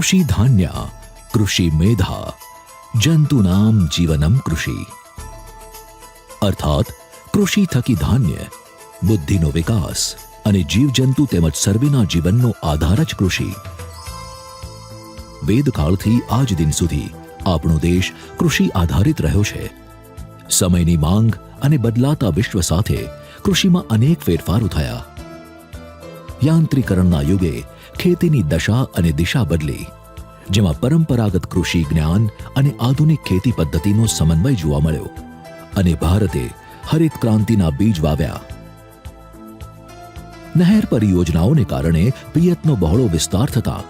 કૃષિ ધાન્ય, કૃષિ મેધા, જંતુનામ જીવનમ કૃષિ. અર્થાત, કૃષિ થકી ધાન્ય, બુદ્ધિનો વિકાસ અને જીવજંતુ તેમજ સર્વેના જીવનનો આધાર જ કૃષિ. વેદકાળથી આજ દિન સુધી આપણો દેશ કૃષિ આધારિત રહ્યો છે. સમયની માંગ અને બદલાતા વિશ્વ સાથે કૃષિમાં અનેક ફેરફારો થયા. યાંત્રીકરણના યુગે ખેતીની દશા અને દિશા બદલી. જેમાં પરંપરાગત કૃષિ જ્ઞાન અને આધુનિક ખેતી પદ્ધતિનો સમન્વય જોવા મળ્યો અને ભારતે હરિત ક્રાંતિના બીજ વાવ્યા. નહેર પરિયોજનાઓને કારણે પિયતનો બહોળો વિસ્તાર થતા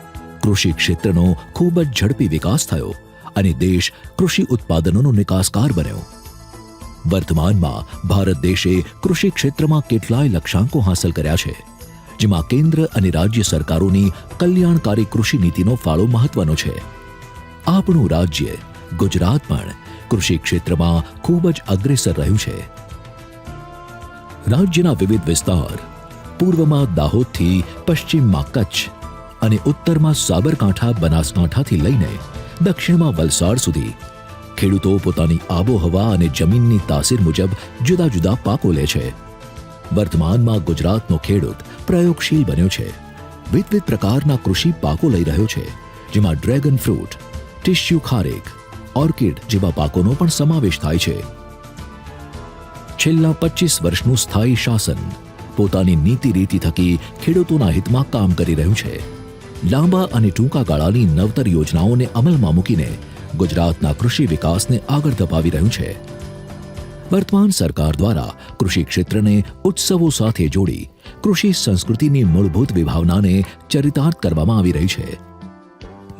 કૃષિ ક્ષેત્રનો ખૂબ જ ઝડપી વિકાસ થયો અને દેશ કૃષિ ઉત્પાદનોનો નિકાસકાર બન્યો. વર્તમાનમાં ભારત દેશે કૃષિ ક્ષેત્રમાં કેટલાય લક્ષ્યાંકો હાંસલ કર્યા છે. જેમાં કેન્દ્ર અને રાજ્ય સરકારોની કલ્યાણકારી કૃષિ નીતિનો ફાળો મહત્વનો છે. આપણું રાજ્ય ગુજરાત પણ કૃષિ ક્ષેત્રમાં ખૂબ જ અગ્રેસર રહ્યું છે. રાજ્યના વિવિધ વિસ્તાર પૂર્વમાં દાહોદથી પશ્ચિમમાં કચ્છ અને ઉત્તરમાં સાબરકાંઠા, બનાસકાંઠાથી લઈને દક્ષિણમાં વલસાડ સુધી ખેડૂતો પોતાની આબોહવા અને જમીનની તાસીર મુજબ જુદા જુદા પાકો લે છે. વર્તમાનમાં ગુજરાતનો ખેડૂત પ્રયોગશીલ બન્યો છે. વિવિધ પ્રકારના કૃષિ પાકો લઈ રહ્યો છે, જેમાં ડ્રેગન ફ્રૂટ, ટિશ્યુ ખારેક, ઓર્કિડ જેવા પાકોનો પણ સમાવેશ થાય છે. છેલ્લા પચીસ વર્ષનું સ્થાયી શાસન પોતાની નીતિ રીતિ થકી ખેડૂતોના હિતમાં કામ કરી રહ્યું છે. લાંબા અને ટૂંકા ગાળાની નવતર યોજનાઓને અમલમાં મૂકીને ગુજરાતના કૃષિ વિકાસને આગળ ધપાવી રહ્યું છે. વર્તમાન સરકાર દ્વારા કૃષિ ક્ષેત્રને ઉત્સવો સાથે જોડી કૃષિ સંસ્કૃતિની મૂળભૂત વિભાવનાને ચરિતાર્થ કરવામાં આવી રહી છે.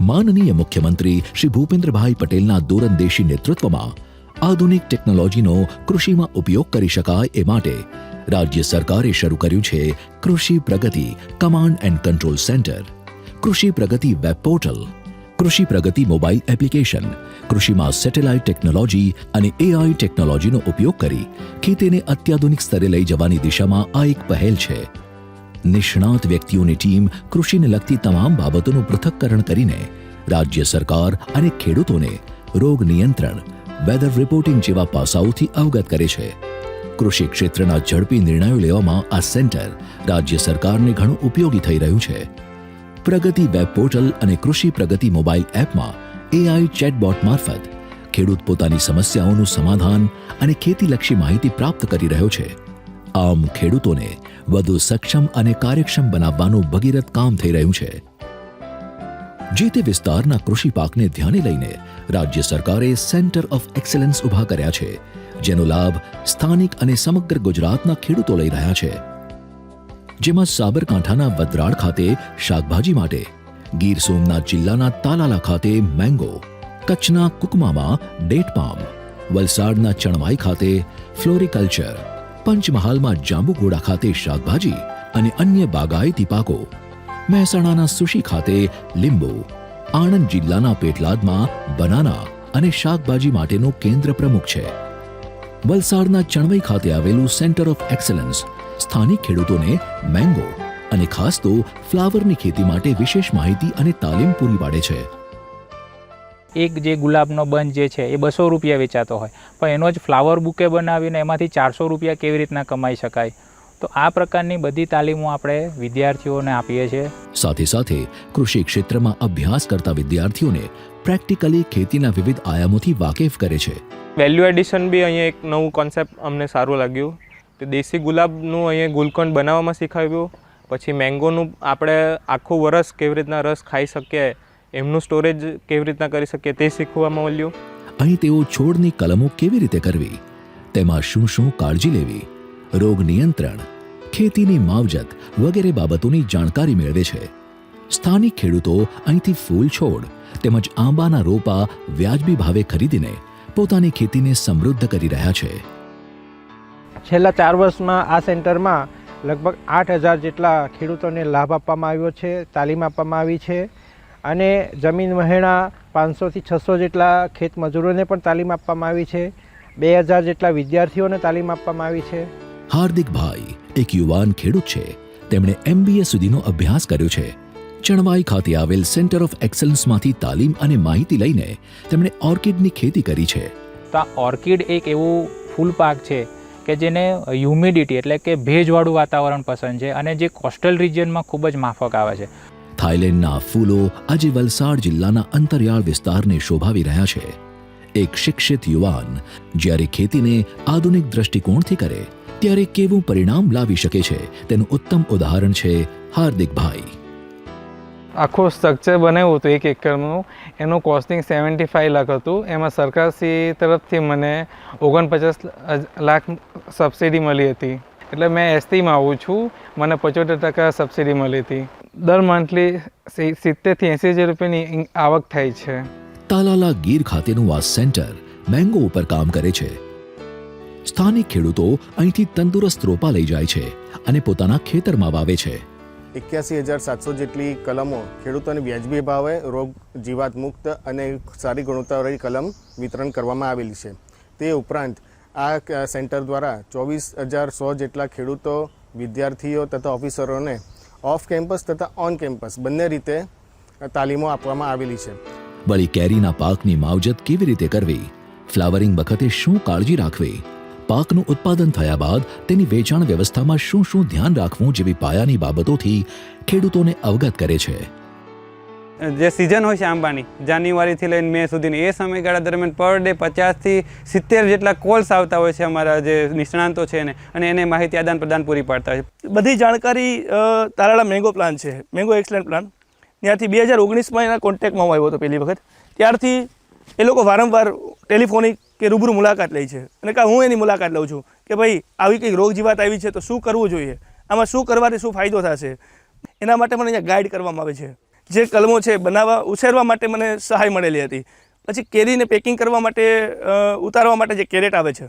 માનનીય મુખ્યમંત્રી શ્રી ભૂપેન્દ્રભાઈ પટેલના દૂરંદેશી નેતૃત્વમાં આધુનિક ટેકનોલોજીનો કૃષિમાં ઉપયોગ કરી શકાય એ માટે રાજ્ય સરકારે શરૂ કર્યું છે Krishi Pragati command and control centre. Krishi Pragati web portal Krishi Pragati mobile application. કૃષિમાં સેટેલાઇટ ટેકનોલોજી અને એઆઈ ટેકનોલોજીનો ઉપયોગ કરી ખેતીને અત્યાધુનિક સ્તરે લઈ જવાની દિશામાં આ એક પહેલ છે. નિષ્ણાત વ્યક્તિઓની ટીમ કૃષિને લગતી તમામ બાબતોનું પૃથક્કરણ કરીને રાજ્ય સરકાર અને ખેડૂતોને રોગ નિયંત્રણ વેધર રિપોર્ટિંગ જેવા પાસાઓથી અવગત કરે છે. કૃષિ ક્ષેત્રના ઝડપી નિર્ણયો લેવામાં આ સેન્ટર રાજ્ય સરકારને ઘણું ઉપયોગી થઈ રહ્યું છે. પ્રગતિ વેબ પોર્ટલ અને કૃષિ પ્રગતિ મોબાઈલ એપમાં એઆઈ ચેટબોટ મારફત ખેડૂત પોતાની સમસ્યાઓનું સમાધાન અને ખેતીલક્ષી માહિતી પ્રાપ્ત કરી રહ્યો છે. આમ ખેડૂતોને વધુ સક્ષમ અને કાર્યક્ષમ બનાવવાનું ભગીરથ કામ થઈ રહ્યું છે. જે તે વિસ્તારના કૃષિ પાકને ધ્યાને લઈને રાજ્ય સરકારે સેન્ટર ઓફ એક્સેલન્સ ઊભા કર્યા છે, જેનો લાભ સ્થાનિક અને સમગ્ર ગુજરાતના ખેડૂતો લઈ રહ્યા છે. જેમાં સાબરકાંઠાના વદ્રાળ ખાતે શાકભાજી માટે, ગીર સોમનાથ જિલ્લાના તાલાલા ખાતે મેંગો, કચ્છના કુકમામાં ડેટ પામ, વલસાડના ચણવાઈ ખાતે ફ્લોરિકલ્ચર, પંચમહાલમાં જાંબુઘોડા ખાતે શાકભાજી અને અન્ય બાગાયતી પાકો, મહેસાણાના સુશી ખાતે લીંબુ, આણંદ જિલ્લાના પેટલાદમાં બનાના અને શાકભાજી માટેનું કેન્દ્ર પ્રમુખ છે. વલસાડના ચણવઈ ખાતે આવેલું સેન્ટર ઓફ એક્સલન્સ સ્થાનિક ખેડૂતોને મેંગો અને ખાસ તો ફ્લાવરની ખેતી માટે વિશેષ માહિતી અને તાલીમ પૂરી પાડે છે. એક જે ગુલાબનો બંચ જે છે એ બસો રૂપિયા વેચાતો હોય. પણ એનો જ ફ્લાવર બુકે બનાવીને એમાંથી ચારસો રૂપિયા કેવી રીતના કમાઈ શકાય? તો આ પ્રકારની બધી તાલીમો આપણે વિદ્યાર્થીઓને આપીએ છીએ. સાથે સાથે કૃષિ ક્ષેત્રમાં અભ્યાસ કરતા વિદ્યાર્થીઓને પ્રેક્ટિકલી ખેતીના વિવિધ આયામોથી વાકેફ કરે છે. વેલ્યુ એડિશન બી અહીંયા એક નવું કોન્સેપ્ટ અમને સારું લાગ્યું. તે દેશી ગુલાબનું અહીંયા ગુલકંદ બનાવવામાં શીખવ્યું. પછી મેંગોનું આપણે આખું વરસ કેવી રીતના રસ ખાઈ શકીએ, એમનું સ્ટોરેજ કેવી રીતના કરી શકીએ તે શીખવામાં મળ્યું. અહીં તેઓ છોડની કલમો કેવી રીતે કરવી, તેમાં શું શું કાળજી લેવી, રોગ નિયંત્રણ, ખેતીની માવજત વગેરે બાબતોની જાણકારી મેળવે છે. સ્થાનિક ખેડૂતો અહીંથી ફૂલ છોડ તેમજ આંબાના રોપા વ્યાજબી ભાવે ખરીદીને પોતાની ખેતીને સમૃદ્ધ કરી રહ્યા છે. છેલ્લા ચાર વર્ષમાં આ સેન્ટરમાં લગભગ આઠ હજાર જેટલા ખેડૂતોને લાભ આપવામાં આવ્યો છે તાલીમ આપવામાં આવી છે અને જમીન વહેણા પાંચસોથી છસો જેટલા ખેત મજૂરોને પણ તાલીમ આપવામાં આવી છે. બે હજાર જેટલા વિદ્યાર્થીઓને તાલીમ આપવામાં આવી છે. હાર્દિકભાઈ એક યુવાન ખેડૂત છે. તેમણે એમબીએ સુધીનો અભ્યાસ કર્યો છે. ચણવાઈ ખાતે આવેલ સેન્ટર ઓફ એક્સલન્સમાંથી તાલીમ અને માહિતી લઈને તેમણે ઓર્કિડની ખેતી કરી છે. તો આ ઓર્કિડ એક એવું ફૂલ પાક છે કે જેને હ્યુમિડિટી એટલે કે ભેજવાળું વાતાવરણ પસંદ છે અને જે કોસ્ટલ રિજિયનમાં ખૂબ જ માફક આવે છે. થાઇલેન્ડના ફૂલો આજે વલસાડ જિલ્લાના અંતરિયાળ વિસ્તારને શોભાવી રહ્યા છે. એક શિક્ષિત યુવાન જ્યારે ખેતીને આધુનિક દ્રષ્ટિકોણથી કરે, ત્યારે કેવું પરિણામ લાવી શકે છે તેનું ઉત્તમ ઉદાહરણ છે હાર્દિકભાઈ. આખું સ્ટ્રક્ચર બનાવ્યું હતું એક એકરનું. એનું કોસ્ટિંગ સેવન્ટી ફાઈવ લાખ હતું. એમાં સરકારશ્રી તરફથી મને ઓગણપચાસ લાખ સબસિડી મળી હતી. એટલે મેં એસટીમાં આવું છું. મને પચોતેર ટકા સબસિડી મળી હતી. દર મંથલી સિત્તેરથી એંસી હજાર રૂપિયાની આવક થાય છે. તાલાલા ગીર ખાતેનું આ સેન્ટર મેંગો ઉપર કામ કરે છે. સ્થાનિક ખેડૂતો અહીંથી તંદુરસ્ત રોપા લઈ જાય છે અને પોતાના ખેતરમાં વાવે છે. એક્યાસી હજાર સાતસો જેટલી કલમો ખેડૂતોને વ્યાજબી ભાવે રોગ જીવાત મુક્ત અને સારી ગુણવત્તાવાળી કલમ વિતરણ કરવામાં આવેલી છે. તે ઉપરાંત આ સેન્ટર દ્વારા ચોવીસ હજાર સો જેટલા ખેડૂતો, વિદ્યાર્થીઓ તથા ઓફિસરોને ઓફ કેમ્પસ તથા ઓન કેમ્પસ બંને રીતે તાલીમો આપવામાં આવેલી છે. વળી કેરીના પાકની માવજત કેવી રીતે કરવી? ફ્લાવરિંગ વખતે શું કાળજી રાખવી? પાકનું ઉત્પાદન થયા બાદ તેની વેચાણ વ્યવસ્થામાં શું શું ધ્યાન રાખવું જેવી પાયાની બાબતોથી ખેડૂતોને અવગત કરે છે. જે સિઝન હોય છે આંબાની જાન્યુઆરીથી લઈને મે સુધીની એ સમયગાળા દરમિયાન પર ડે પચાસથી સિત્તેર જેટલા કોલ્સ આવતા હોય છે અમારા જે નિષ્ણાંતો છે એને અને એને માહિતી આદાન પ્રદાન પૂરી પાડતા હોય છે. બધી જાણકારી તારાળા મેંગો પ્લાન છે. મેંગો એક્સલેન્ટ પ્લાન ત્યાંથી બે હજાર ઓગણીસમાં એના કોન્ટેક્ટમાં હું આવ્યો હતો પહેલી વખત. ત્યારથી એ લોકો વારંવાર ટેલિફોનિક કે રૂબરૂ મુલાકાત લે છે. અને કાં હું એની મુલાકાત લઉં છું કે ભાઈ, આવી કંઈક રોગ જીવાત આવી છે તો શું કરવું જોઈએ? આમાં શું કરવાથી શું ફાયદો થશે? એના માટે મને અહીંયા ગાઈડ કરવામાં આવે છે. જે કલમો છે, બનાવવા, ઉછેરવા માટે મને સહાય મળેલી હતી. પછી કેરીને પેકિંગ કરવા માટે ઉતારવા માટે જે કેરેટ આવે છે,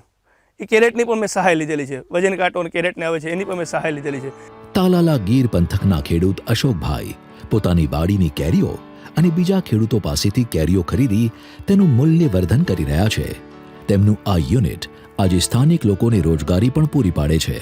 એ કેરેટની પણ મેં સહાય લીધેલી છે. વજન કાંટો કેરેટને આવે છે, એની પણ મેં સહાય લીધેલી છે. તાલાલા ગીર પંથકના ખેડૂત અશોકભાઈ પોતાની વાડીની કેરીઓ અને બીજા ખેડૂતો પાસેથી કેરીઓ ખરીદી તેનું મૂલ્યવર્ધન કરી રહ્યા છે. તેમનું આ યુનિટ આજે સ્થાનિક લોકોને રોજગારી પણ પૂરી પાડે છે.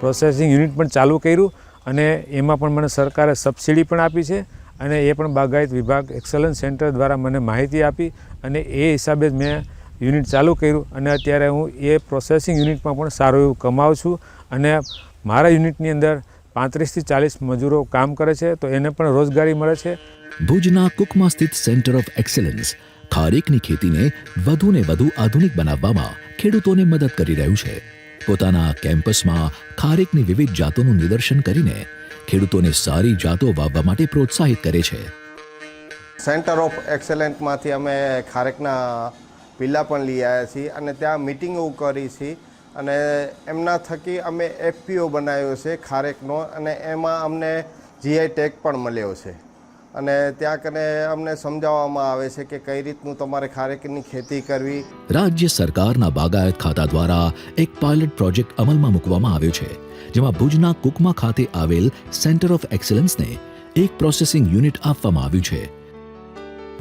પ્રોસેસિંગ યુનિટ પણ ચાલુ કર્યું અને એમાં પણ મને સરકારે સબસિડી પણ આપી છે અને એ પણ બાગાયત વિભાગ એક્સલન્સ સેન્ટર દ્વારા મને માહિતી આપી અને એ હિસાબે જ મેં યુનિટ ચાલુ કર્યું અને અત્યારે હું એ પ્રોસેસિંગ યુનિટમાં પણ સારું એવું કમાઉં છું અને મારા યુનિટની અંદર પાંત્રીસથી ચાલીસ મજૂરો કામ કરે છે તો એને પણ રોજગારી મળે છે. ભુજના કુકમાં સ્થિત સેન્ટર ઓફ એક્સલન્સ ખારેકની ખેતીને વધુને વધુ આધુનિક બનાવવામાં ખેડૂતોને મદદ કરી રહ્યું છે. પોતાના કેમ્પસમાં ખારેકની વિવિધ જાતોનું નિદર્શન કરીને ખેડૂતોને સારી જાતો વાવવા માટે પ્રોત્સાહિત કરે છે. સેન્ટર ઓફ એક્સેલન્ટમાંથી અમે ખારેકના પીલા પણ લઈ આવ્યા છીએ અને ત્યાં મિટિંગો કરી છે અને એમના થકી અમે એફપીઓ બનાવ્યો છે ખારેકનો અને એમાં અમને જીઆઈ ટેગ પણ મળ્યો છે. અને ત્યાં કને અમને સમજાવવામાં આવે છે કે કઈ રીતનું તમારે ખારેકની ખેતી કરવી. રાજ્ય સરકારના બાગાયત ખાતા દ્વારા એક પાયલટ પ્રોજેક્ટ અમલમાં મૂકવામાં આવ્યો છે, જેમાં ભુજના કુકમા ખાતે આવેલ સેન્ટર ઓફ એક્સલન્સને એક પ્રોસેસિંગ યુનિટ આપવામાં આવ્યું છે.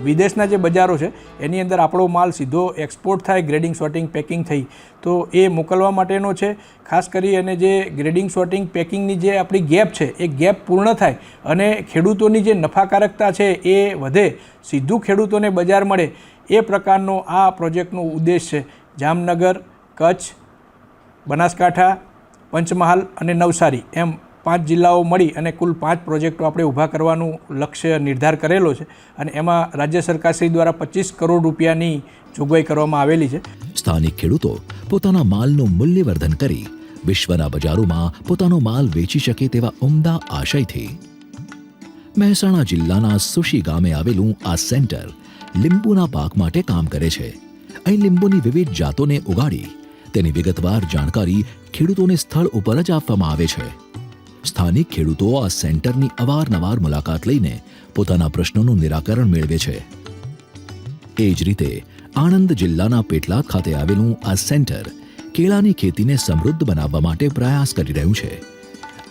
વિદેશના જે બજારો છે, એની અંદર આપણો માલ સીધો એક્સપોર્ટ થાય ગ્રેડિંગ સોર્ટિંગ પેકિંગ થઈ. તો એ મોકલવા માટેનો છે. ખાસ કરી અને જે ગ્રેડિંગ સોર્ટિંગ પેકિંગની જે આપણી ગેપ છે, એ ગેપ પૂર્ણ થાય અને ખેડૂતોની જે નફાકારકતા છે, એ વધે. સીધું ખેડૂતોને બજાર મળે. એ પ્રકારનો આ પ્રોજેક્ટનો ઉદ્દેશ છે. જામનગર, કચ્છ, બનાસકાંઠા, પંચમહાલ અને નવસારી. એમ પાંચ જિલ્લાઓ મળી અને કુલ પાંચ પ્રોજેક્ટો આપણે ઊભા કરવાનું લક્ષ્ય નિર્ધાર કરેલો છે અને એમાં રાજ્ય સરકારશ્રી દ્વારા પચીસ કરોડ રૂપિયાની જોગવાઈ કરવામાં આવેલી છે. સ્થાનિક ખેડૂતો પોતાના માલનું મૂલ્યવર્ધન કરી વિશ્વના બજારોમાં પોતાનો માલ વેચી શકે તેવા ઉમદા આશયથી મહેસાણા જિલ્લાના સુશી ગામે આવેલું આ સેન્ટર લીંબુના પાક માટે કામ કરે છે. અહીં લીંબુની વિવિધ જાતોને ઉગાડી તેની વિગતવાર જાણકારી ખેડૂતોને સ્થળ ઉપર જ આપવામાં આવે છે. સ્થાનિક ખેડૂતો આ સેન્ટરની અવારનવાર મુલાકાત લઈને પોતાના પ્રશ્નોનું નિરાકરણ મેળવે છે. એ જ રીતે, આણંદ જિલ્લાના પેટલાદ ખાતે આવેલું આ સેન્ટર કેળાની ખેતીને સમૃદ્ધ બનાવવા માટે પ્રયાસ કરી રહ્યું છે.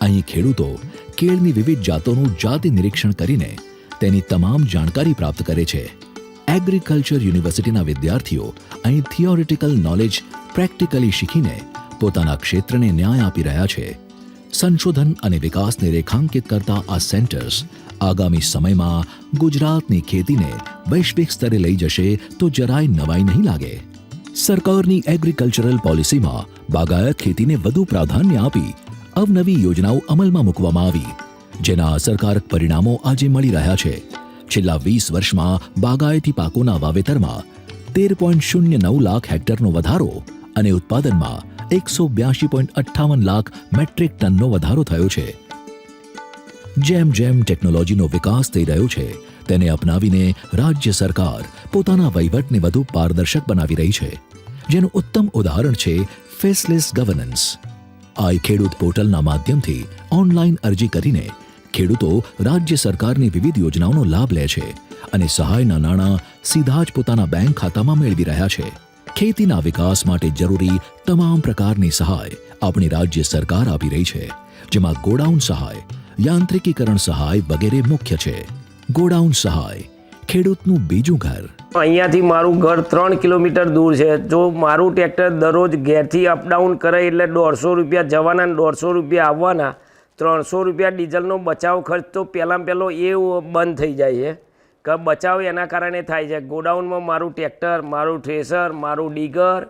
અહીં ખેડૂતો કેળની વિવિધ જાતોનું જાતિ નિરીક્ષણ કરીને તેની તમામ જાણકારી પ્રાપ્ત કરે છે. એગ્રીકલ્ચર યુનિવર્સિટીના વિદ્યાર્થીઓ અહીં થિયોરિટિકલ નોલેજ પ્રેક્ટિકલી શીખીને પોતાના ક્ષેત્રને ન્યાય આપી રહ્યા છે. સંશોધન અને વિકાસને રેખાંકિત કરતા આ સેન્ટર્સ આગામી સમયમાં ગુજરાતની ખેતીને વૈશ્વિક સ્તરે લઈ જશે તો જરાય નવાઈ નહીં લાગે. સરકારની એગ્રીકલ્ચરલ પોલિસીમાં બાગાયત ખેતીને વધુ પ્રાધાન્ય આપી અવનવી યોજનાઓ અમલમાં મૂકવામાં આવી, જેના અસરકારક પરિણામો આજે મળી રહ્યા છે. છેલ્લા વીસ વર્ષમાં બાગાયતી પાકોના વાવેતરમાં તેર પોઈન્ટ શૂન્ય નવ લાખ હેક્ટરનો વધારો અને ઉત્પાદનમાં એકસો બ્યાસી પોઈન્ટ અઠ્ઠાવન લાખ મેટ્રિક ટનનો વધારો થયો છે. જેમ જેમ ટેકનોલોજીનો વિકાસ થઈ રહ્યો છે, તેને અપનાવીને રાજ્ય સરકાર પોતાના વહીવટને વધુ પારદર્શક બનાવી રહી છે. જેનું ઉત્તમ ઉદાહરણ છે ફેસલેસ ગવર્નન્સ. આઈ ખેડૂત પોર્ટલના માધ્યમથી ઓનલાઈન અરજી કરીને ખેડૂતો રાજ્ય સરકારની વિવિધ યોજનાઓનો લાભ લે છે અને સહાયના નાણાં સીધા જ પોતાના બેંક ખાતામાં મેળવી રહ્યા છે. ખેતીના વિકાસ માટે જરૂરી તમામ પ્રકારની સહાય આપણી રાજ્ય સરકાર આપી રહી છે, જેમાં ગોડાઉન સહાય, યાંત્રિકીકરણ સહાય વગેરે મુખ્ય છે. ગોડાઉન સહાય, ખેડૂતનું બીજું ઘર. અહીંયાથી મારું ઘર ત્રણ કિલોમીટર દૂર છે. જો મારું ટ્રેક્ટર દરરોજ ઘેરથી અપડાઉન કરે એટલે દોઢસો રૂપિયા જવાના દોઢસો રૂપિયા આવવાના, ત્રણસો રૂપિયા ડીઝલનો બચાવ ખર્ચ તો પહેલાં પહેલો એ બંધ થઈ જાય છે. કે બચાવ એના કારણે થાય છે. ગોડાઉનમાં મારું ટ્રેક્ટર, મારું થ્રેસર, મારું ડીગર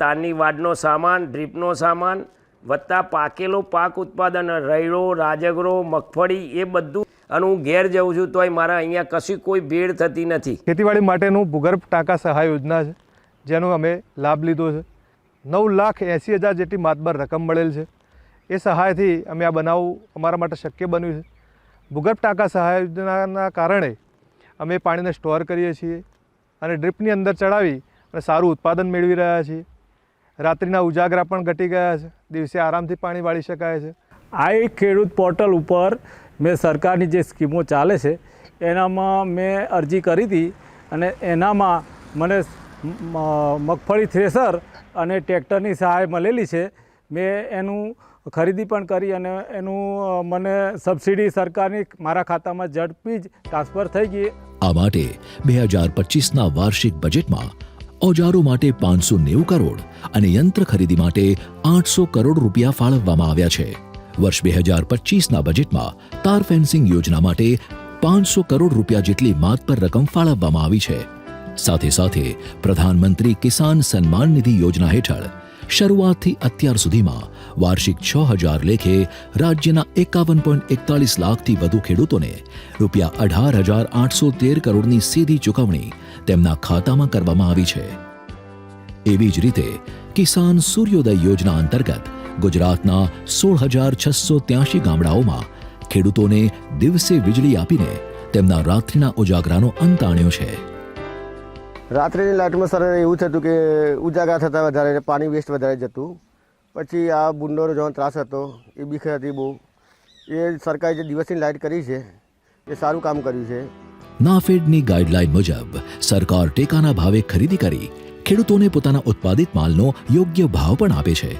તારની વાડનો સામાન, ડ્રીપનો સામાન, વત્તા પાકેલો પાક ઉત્પાદન, રૈડો, રાજગરો, મગફળી એ બધું અને હું ઘેર જઉં છું તોય મારા અહીંયા કશી કોઈ ભીડ થતી નથી. ખેતીવાડી માટેનું ભૂગર્ભ ટાંકા સહાય યોજના છે, જેનો અમે લાભ લીધો છે. નવ લાખ એંસી હજાર જેટલી માતબર રકમ મળેલ છે. એ સહાયથી અમે આ બનાવવું અમારા માટે શક્ય બન્યું છે. ભૂગર્ભ ટાંકા સહાય યોજનાના કારણે અમે પાણીને સ્ટોર કરીએ છીએ અને ડ્રીપની અંદર ચડાવી અને સારું ઉત્પાદન મેળવી રહ્યા છીએ. રાત્રિના ઉજાગરા પણ ઘટી ગયા છે. દિવસે આરામથી પાણી વાળી શકાય છે. આ એક ખેડૂત પોર્ટલ ઉપર મેં સરકારની જે સ્કીમો ચાલે છે, એનામાં મેં અરજી કરી હતી અને એનામાં મને મગફળી થ્રેસર અને ટ્રેક્ટરની સહાય મળેલી છે. મેં એનું ખરીદી પણ કરી અને એનું મને સબસિડી સરકારની મારા ખાતામાં ઝડપી જ ટ્રાન્સફર થઈ ગઈ. આ માટે બે હજાર પચીસના વાર્ષિક બજેટમાં ઓજારો માટે પાંચસો નેવું કરોડ અને યંત્ર ખરીદી માટે આઠસો કરોડ રૂપિયા ફાળવવામાં આવ્યા છે. વર્ષ બે હજાર પચીસના બજેટમાં તાર ફેન્સિંગ યોજના માટે પાંચસો કરોડ રૂપિયા જેટલી માતબર રકમ ફાળવવામાં આવી છે. સાથે સાથે પ્રધાનમંત્રી કિસાન સન્માન નિધિ યોજના હેઠળ શરૂઆતથી અત્યાર સુધીમાં વાર્ષિક છ હજાર લેખે રાજ્યના એકાવન પોઈન્ટ એકતાલીસ લાખથી વધુ ખેડૂતોને રૂપિયા અઢાર હજાર આઠસો તેર કરોડની સીધી ચૂકવણી તેમના ખાતામાં કરવામાં આવી છે. એવી જ રીતે કિસાન સૂર્યોદય યોજના અંતર્ગત ગુજરાતના સોળ હજાર છસો ત્યાસી ગામડાઓમાં ખેડૂતોને દિવસે વીજળી આપીને તેમના રાત્રિના ઉજાગરાનો અંત આણ્યો છે. રાત્રિની લાઇટમાં સર એવું થતું કે ઉજાગા થતાં વધારે પાણી વેસ્ટ વધારે જતું. પછી આ બુંડોનો જવાનો ત્રાસ હતો, એ બીખ હતી બહુ. એ સરકારે જે દિવસની લાઇટ કરી છે, એ સારું કામ કર્યું છે. નાફેડની ગાઈડલાઇન મુજબ, સરકાર ટેકાના ભાવે ખરીદી કરી, ખેડૂતોને પોતાના ઉત્પાદિત માલનો યોગ્ય ભાવ પણ આપે છે.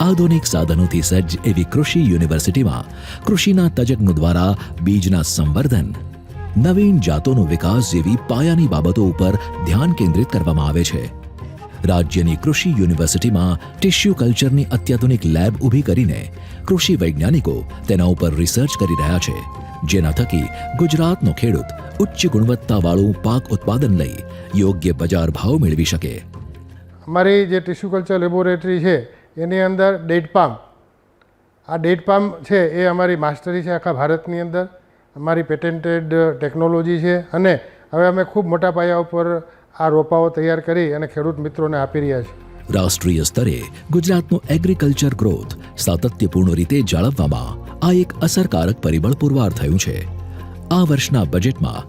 આધુનિક સાધનોથી સજ્જ એવી કૃષિ યુનિવર્સિટીમાં કૃષિના તજજ્ઞો દ્વારા બીજના સંવર્ધન નવીન જાતોનો વિકાસ જેવી પાયાની બાબતો ઉપર ધ્યાન કેન્દ્રિત કરવામાં આવે છે. રાજ્યની કૃષિ યુનિવર્સિટીમાં ટિશ્યુ કલ્ચરની અત્યાધુનિક લેબ ઊભી કરીને કૃષિ વૈજ્ઞાનિકો તેના ઉપર રિસર્ચ કરી રહ્યા છે. જેના થકી ગુજરાતનો ખેડૂત ઉચ્ચ ગુણવત્તાવાળું પાક ઉત્પાદન લઈ યોગ્ય બજાર ભાવ મેળવી શકે. અમારી જે ટિશ્યુ કલ્ચર લેબોરેટરી છે, એની અંદર ડેટ પામ. આ ડેટ પામ છે એ અમારી માસ્ટરી છે આખા ભારતની અંદર. અમારી પેટેન્ટેડ ટેકનોલોજી છે અને હવે અમે ખૂબ મોટા પાયા ઉપર આ રોપાઓ તૈયાર કરી અને ખેડૂત મિત્રોને આપી રહ્યા છીએ. રાષ્ટ્રીય સ્તરે ગુજરાતનો એગ્રીકલ્ચર ગ્રોથ સાતત્યપૂર્ણ રીતે જાળવવામાં આ એક અસરકારક પરિબળ પુરવાર થયું છે. આ વર્ષના બજેટમાં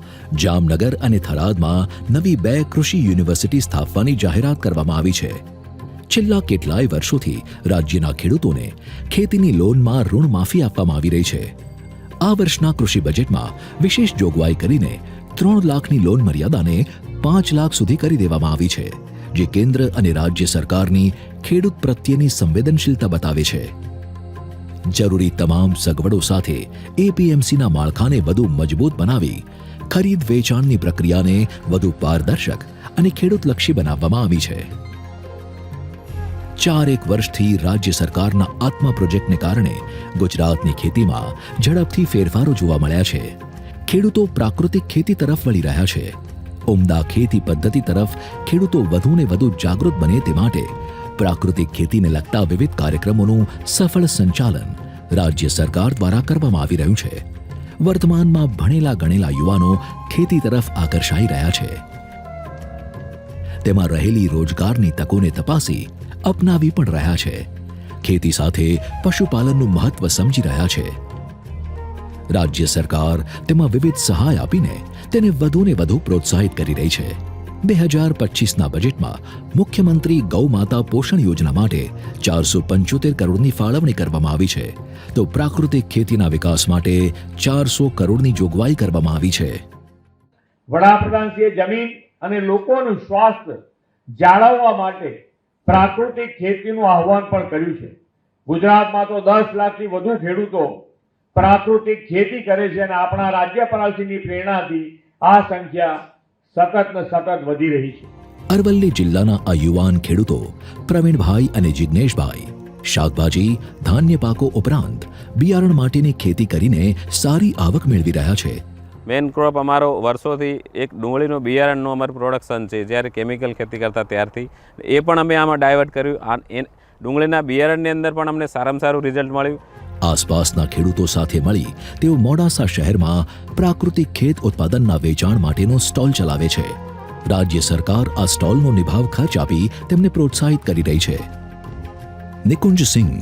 જામનગર અને થરાદમાં નવી બે કૃષિ યુનિવર્સિટી સ્થાપવાની જાહેરાત કરવામાં આવી છે. છેલ્લા કેટલાય વર્ષોથી રાજ્યના ખેડૂતોને ખેતીની લોનમાં ઋણ માફી આપવામાં આવી રહી છે. આ વર્ષના કૃષિ બજેટમાં વિશેષ જોગવાઈ કરીને ત્રણ લાખની લોન મર્યાદાને પાંચ લાખ સુધી કરી દેવામાં આવી છે, જે કેન્દ્ર અને રાજ્ય સરકારની ખેડૂત પ્રત્યેની સંવેદનશીલતા બતાવે છે. જરૂરી તમામ સગવડો સાથે એપીએમસીના માળખાને વધુ મજબૂત બનાવી ખરીદ વેચાણની પ્રક્રિયાને વધુ પારદર્શક અને ખેડૂતલક્ષી બનાવવામાં આવી છે. ચારેક વર્ષથી રાજ્ય સરકારના આત્મા પ્રોજેક્ટને કારણે ગુજરાતની ખેતીમાં ઝડપથી ફેરફારો જોવા મળ્યા છે. ખેડૂતો પ્રાકૃતિક ખેતી તરફ વળી રહ્યા છે. ઉમદા ખેતી પદ્ધતિ તરફ ખેડૂતો વધુને વધુ જાગૃત બને તે માટે પ્રાકૃતિક ખેતીને લગતા વિવિધ કાર્યક્રમોનું સફળ સંચાલન રાજ્ય સરકાર દ્વારા કરવામાં આવી રહ્યું છે. વર્તમાનમાં ભણેલા ગણેલા યુવાનો ખેતી તરફ આકર્ષાઈ રહ્યા છે. તેમાં રહેલી રોજગારની તકોને તપાસી અપનાવી પણ રહ્યા છે. ખેતી સાથે પશુપાલનનું મહત્વ સમજી રહ્યા છે. રાજ્ય સરકાર તેમાં વિવિધ સહાય આપીને તેને વધુને વધુ પ્રોત્સાહિત કરી રહી છે. બે હજાર પચીસના બજેટમાં મુખ્યમંત્રી ગૌમાતા પોષણ યોજના માટે ચારસો પંચોતેર કરોડની ફાળવણી કરવામાં આવી છે. તો પ્રાકૃતિક ખેતીના વિકાસ માટે ચારસો કરોડની જોગવાઈ કરવામાં આવી છે. વડાપ્રધાનશ્રીએ જમીન અને લોકોનું સ્વાસ્થ્ય જાળવવા માટે પ્રાકૃતિક ખેતીનું આહવાન પણ કર્યું છે. ગુજરાતમાં તો દસ લાખથી વધુ ખેડૂતો પ્રાકૃતિક ખેતી કરે છે અને આપણા રાજ્યપાલશ્રીની પ્રેરણાથી આ સંખ્યા સતત ને સતત વધી રહી છે. અરવલ્લી જિલ્લાના આ યુવાન ખેડૂતો પ્રવીણભાઈ અને જિજ્ઞેશભાઈ શાકભાજી, ધાન્ય પાકો ઉપરાંત બિયારણ માટેની ખેતી કરીને સારી આવક મેળવી રહ્યા છે. મેન ક્રોપ અમારો વર્ષોથી એક ડુંગળીનું બિયારણનું અમારું પ્રોડક્શન છે, જ્યારે કેમિકલ ખેતી કરતા ત્યારથી. એ પણ અમે આમાં ડાયવર્ટ કર્યું. ડુંગળીના બિયારણની અંદર પણ અમને સારામાં સારું રિઝલ્ટ મળ્યું. આસપાસના ખેડૂતો સાથે મળી તેઓ મોડાસા શહેરમાં પ્રાકૃતિક ખેત ઉત્પાદનના વેચાણ માટેનો સ્ટોલ ચલાવે છે. રાજ્ય સરકાર આ સ્ટોલનો નિભાવ ખર્ચ આપી તેમને પ્રોત્સાહિત કરી રહી છે. નિકુંજ સિંહ,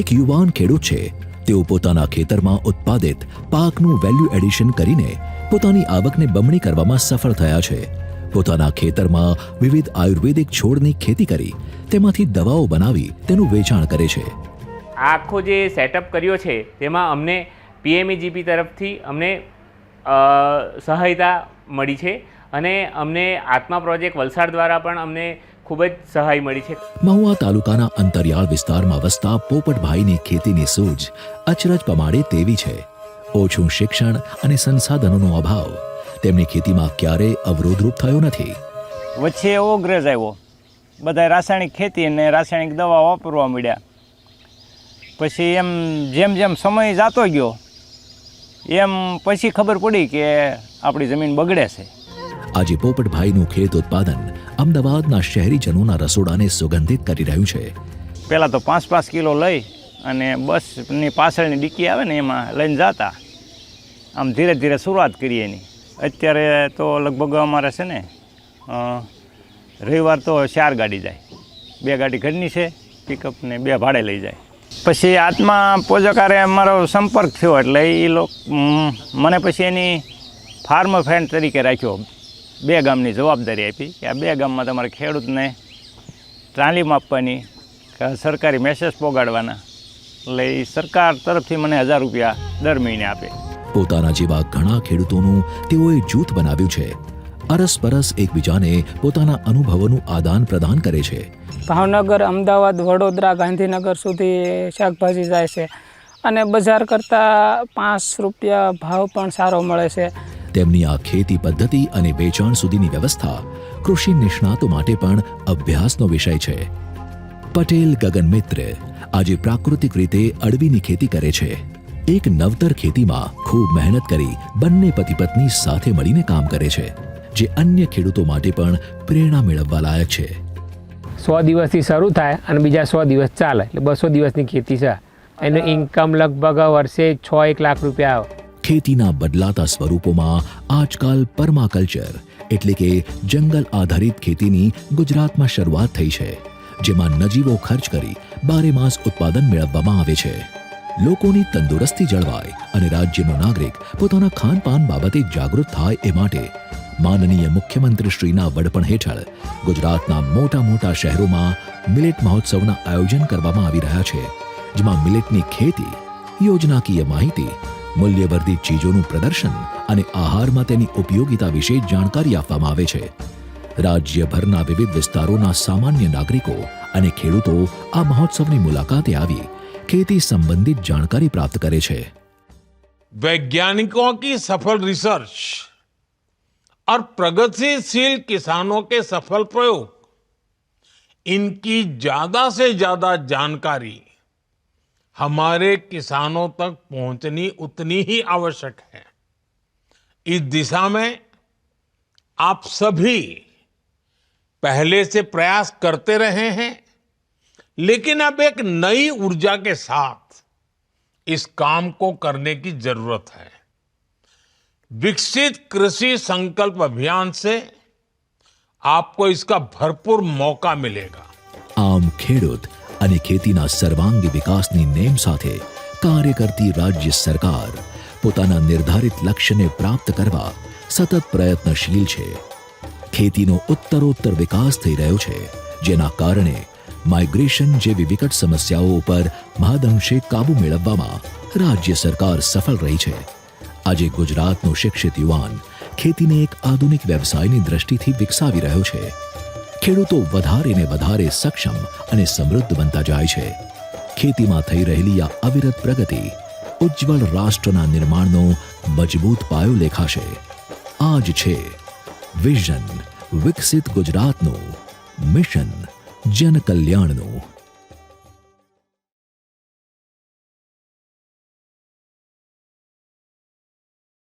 એક યુવાન ખેડૂત છે. તેઓ પોતાના ખેતરમાં ઉત્પાદિત પાકનું વેલ્યુ એડિશન કરીને પોતાની આવકને બમણી કરવામાં સફળ થયા છે. પોતાના ખેતરમાં વિવિધ આયુર્વેદિક છોડની ખેતી કરી તેમાંથી દવાઓ બનાવી તેનું વેચાણ કરે છે. આખો જે સેટઅપ કર્યો છે, તેમાં અમને પીએમઈજીપી તરફથી અમને સહાયતા મળી છે અને અમને આત્મા પ્રોજેક્ટ વલસાડ દ્વારા પણ અમને ખૂબ જ સહાય મળી છે. મહુવા તાલુકાના અંતરિયાળ વિસ્તારમાં વસતા પોપટભાઈની ખેતીની સૂઝ અચરજ પમાડે તેવી છે. ઓછું શિક્ષણ અને સંસાધનોનો અભાવ તેમની ખેતીમાં ક્યારેય અવરોધરૂપ થયો નથી. વચ્ચે એવો ગ્રેઝ આવ્યો. બધા રાસાયણિક ખેતી અને રાસાયણિક દવા વાપરવા મળ્યા પછી એમ જેમ જેમ સમય જાતો ગયો એમ પછી ખબર પડી કે આપણી જમીન બગડે છે. આજે પોપટભાઈનું ખેત ઉત્પાદન અમદાવાદના શહેરીજનોના રસોડાને સુગંધિત કરી રહ્યું છે. પહેલાં તો પાંચ પાંચ કિલો લઈ અને બસની પાછળની ડીકી આવે ને એમાં લઈને જતા. આમ ધીરે ધીરે શરૂઆત કરીએ એની. અત્યારે તો લગભગ અમારે છે ને રવિવાર તો ચાર ગાડી જાય. બે ગાડી ઘરની છે પિકઅપ ને બે ભાડે લઈ જાય. પછી આત્મા પોજકારે મારો સંપર્ક થયો એટલે એ લોક મને પછી એની ફાર્મ ફ્રેન્ડ તરીકે રાખ્યો. બે ગામની જવાબદારી આપી કે આ બે ગામમાં તમારે ખેડૂતને તાલીમ આપવાની કે સરકારી મેસેજ પોગાડવાના. એટલે એ સરકાર તરફથી મને હજાર રૂપિયા દર મહિને આપે. પોતાના જેવા ઘણા ખેડૂતોનું તેઓએ જૂથ બનાવ્યું છે. અરસપરસ એકબીજાને પોતાના અનુભવોનું આદાન પ્રદાન કરે છે. ભાવનગર અમદાવાદ વડોદરા ગાંધીનગર સુધી શાકભાજી જાય છે. અને બજાર કરતાં પાંચ રૂપિયા ભાવ પણ સારો મળે છે. તેમની આ ખેતી પદ્ધતિ અને વેચાણ સુધીની વ્યવસ્થા કૃષિ નિષ્ણાતો માટે પણ અભ્યાસનો વિષય છે. પટેલ ગગન મિત્ર આજે પ્રાકૃતિક રીતે અડવીની ખેતી કરે છે. એક નવતર ખેતીમાં ખૂબ મહેનત કરી બંને પતિ પત્ની સાથે મળીને કામ કરે છે જે અન્ય ખેડૂતો માટે પણ પ્રેરણા મેળવવા લાયક છે. સો દિવસથી શરૂ થાય અને બીજા સો દિવસ ચાલે એટલે બસો દિવસની ખેતી છે. એનું ઇન્કમ લગભગ વર્ષે છ એક લાખ રૂપિયા આવે. ખેતીના બદલાતા સ્વરૂપોમાં આજકાલ પરમાકલ્ચર એટલે કે જંગલ આધારિત ખેતીની ગુજરાતમાં શરૂઆત થઈ છે, જેમાં નજીવો ખર્ચ કરી બારે માસ ઉત્પાદન મેળવવામાં આવે છે. લોકોની તંદુરસ્તી જળવાય અને રાજ્યનો નાગરિક પોતાના ખાનપાન બાબતે જાગૃત થાય એ માટે માનનીય મુખ્યમંત્રી શ્રીના વડપણ હેઠળ ગુજરાતના મોટા મોટા શહેરોમાં મિલેટ મહોત્સવના આયોજન કરવામાં આવી રહ્યા છે, જેમાં મિલેટની ખેતી, યોજનાકીય માહિતી મૂલ્યવર્ધિત ચીજોનું પ્રદર્શન અને આહારમાં તેની ઉપયોગિતા વિશે જાણકારી આપવામાં આવે છે રાજ્યભરના વિવિધ વિસ્તારોના સામાન્ય નાગરિકો અને ખેડૂતો આ મહોત્સવની મુલાકાતે આવી खेती संबंधित जानकारी प्राप्त करे છે वैज्ञानिकों की सफल रिसर्च और प्रगतिशील किसानों के सफल प्रयोग इनकी ज्यादा से ज्यादा जानकारी हमारे किसानों तक पहुंचनी उतनी ही आवश्यक है। इस दिशा में आप सभी पहले से प्रयास करते रहे हैं, लेकिन अब एक नई ऊर्जा के साथ इस काम को करने की ज़रूरत है। विकसित कृषि संकल्प अभियान से आपको इसका भरपूर मौका मिलेगा। आम खेड़ અને ખેતીના સર્વાંગી વિકાસની નેમ સાથે કાર્ય કરતી રાજ્ય સરકાર પોતાના નિર્ધારિત લક્ષ્યને પ્રાપ્ત કરવા સતત પ્રયત્નશીલ છે. ખેતીનો ઉત્તરોત્તર વિકાસ થઈ રહ્યો છે, જેના કારણે માઇગ્રેશન જેવી વિકટ સમસ્યાઓ ઉપર મહદઅંશે કાબુ મેળવવામાં રાજ્ય સરકાર સફળ રહી છે. આજે ગુજરાતનો શિક્ષિત યુવાન ખેતીને એક આધુનિક વ્યવસાયની દ્રષ્ટિથી વિકસાવી રહ્યો છે. ખેડૂતો વધારે ને વધારે સક્ષમ અને સમૃદ્ધ બનતા જાય છે. ખેતીમાં થઈ રહેલી આ અવિરત પ્રગતિ ઉજ્જવળ રાષ્ટ્રના નિર્માણનો મજબૂત પાયો લેખાશે. આ જ છે વિઝન વિકસિત ગુજરાતનું, મિશન જન કલ્યાણનું